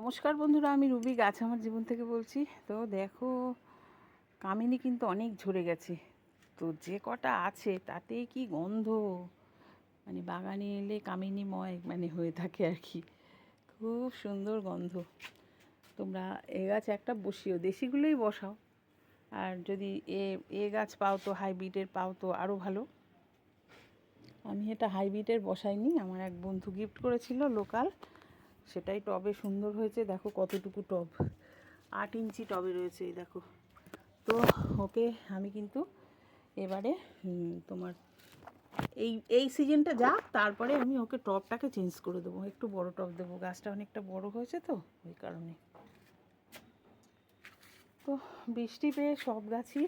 নমস্কার বন্ধুরা, আমি রুবি গাছ আমার জীবন থেকে বলছি। তো দেখো, কামিনী কিন্তু অনেক ঝরে গেছে। তো যে কটা আছে তাতে কি গন্ধ? মানে বাগানে এলে কামিনীময় মানে হয়ে থাকে আর কি। খুব সুন্দর গন্ধ। তোমরা এ গাছ একটা বসিও, দেশিগুলোই বসাও। আর যদি এ এ গাছ পাও তো, হাইব্রিডের পাও তো আরও ভালো। আমি এটা হাইব্রিডের বসাইনি, আমার এক বন্ধু গিফট করেছিল লোকাল। সেটাই টবে সুন্দর হয়েছে। দেখো কতটুকু টব। আট ইঞ্চি টবে রয়েছে এই দেখো। তো ওকে আমি কিন্তু এবারে তোমার এই এই সিজনটা যাক, তারপরে আমি ওকে টবটাকে চেঞ্জ করে দেবো। একটু বড় টব দেবো। গাছটা অনেকটা বড় হয়েছে তো, ওই কারণে। তো বৃষ্টি পেয়ে সব গাছই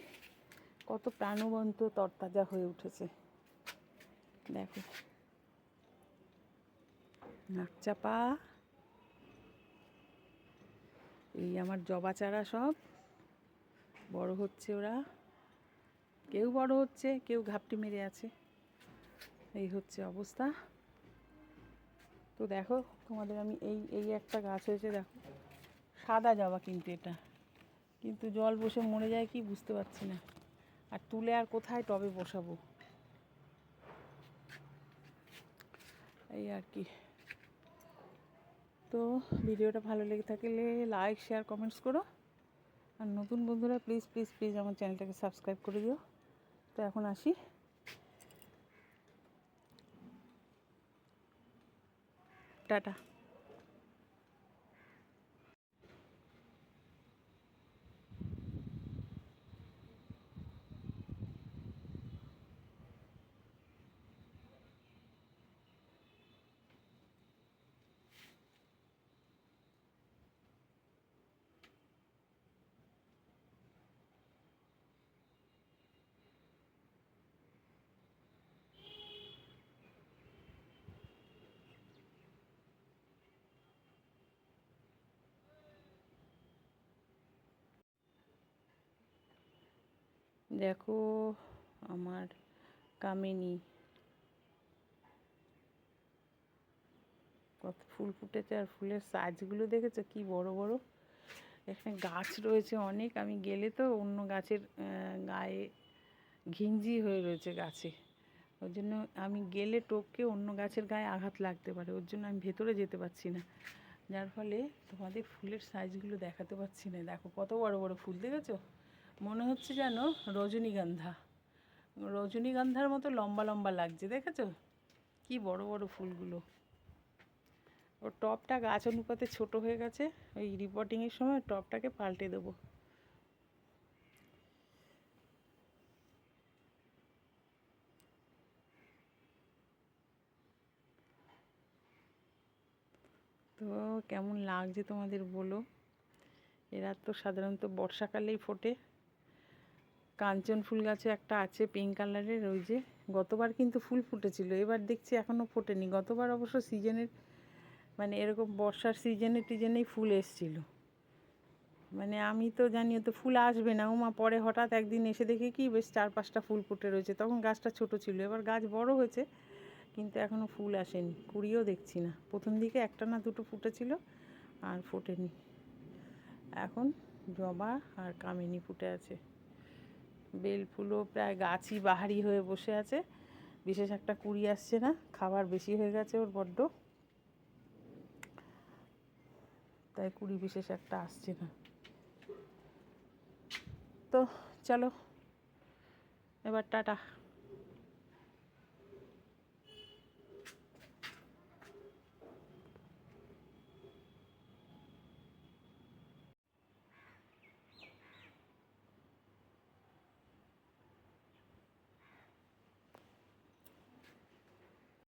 কত প্রাণবন্ত তরতাজা হয়ে উঠেছে। দেখো। নাকচাপা এই আমার জবা চারা সব। বড় হচ্ছে ওরা। কেউ বড় হচ্ছে, কেউ ঘাপটি মেরে আছে। এই হচ্ছে অবস্থা। তো দেখো, তোমাদের আমি এই এই একটা গাছ হয়েছে, দেখো। সাদা জবা কিন্তু এটা। কিন্তু জল বসে মরে যায় কি বুঝতে পারছি না। আর তুলে আর কোথায় টবে বসাবো? এই আর কি। তো ভিডিওটা ভালো লেগে থাকলে লাইক শেয়ার কমেন্টস করো। আর নতুন বন্ধুরা প্লিজ প্লিজ প্লিজ আমার চ্যানেলটাকে সাবস্ক্রাইব করে দিও। তো এখন আসি। টাটা। দেখো, আমার কামিনী। কত ফুল ফুটেছে আর ফুলের সাইজগুলো দেখেছ? কি বড় বড়। এখানে গাছ রয়েছে অনেক। আমি গেলে তো অন্য গাছের গায়ে ঘিঞ্জি হয়ে রয়েছে গাছে। ওই জন্য আমি গেলে টোপকে অন্য গাছের গায়ে আঘাত লাগতে পারে। ওর জন্য আমি ভেতরে যেতে পারছি না। যার ফলে তোমাদের ফুলের সাইজগুলো দেখাতে পারছি না। দেখো কত বড় বড় ফুল, দেখেছ? মনে হচ্ছে যেন রজনীগন্ধা। রজনীগন্ধার মতো লম্বা লম্বা লাগছে, দেখেছ? কি বড় বড় ফুলগুলো। ওর টপটা গাছ অনুপাতে ছোট হয়ে গেছে, ওই রিপোর্টিংয়ের সময় টপটাকে পাল্টে দেবো। তো কেমন লাগছে তোমাদের বলো? এরা তো সাধারণত বর্ষাকালেই ফোটে। কাঞ্চন ফুল গাছে একটা আছে পিঙ্ক কালারের ওই যে গতবার কিন্তু ফুল ফুটেছিল, এবার দেখছি এখনও ফোটেনি। গতবার অবশ্য সিজনের মানে এরকম বর্ষার সিজনে টিজনেই ফুল এসছিল। মানে আমি তো জানি তো ফুল আসবে না, উমা পরে হঠাৎ একদিন এসে দেখি কি বেশ চার পাঁচটা ফুল ফুটে রয়েছে, তখন গাছটা ছোট ছিল, এবার গাছ বড় হয়েছে, কিন্তু এখনও ফুল আসেনি, কুড়িও দেখছি না। প্রথম দিকে একটা না দুটো ফুটেছিল, আর ফোটেনি। এখন জবা আর কামিনী ফুটে আছে। বেল ফুলও প্রায় গাছই বাহারি হয়ে বসে আছে। বিশেষ একটা কুড়ি আসছে না, খাবার বেশি হয়ে গেছে ওর বড্ড। তাই কুড়ি বিশেষ একটা আসছে না। তো চলো, এবার টাটা।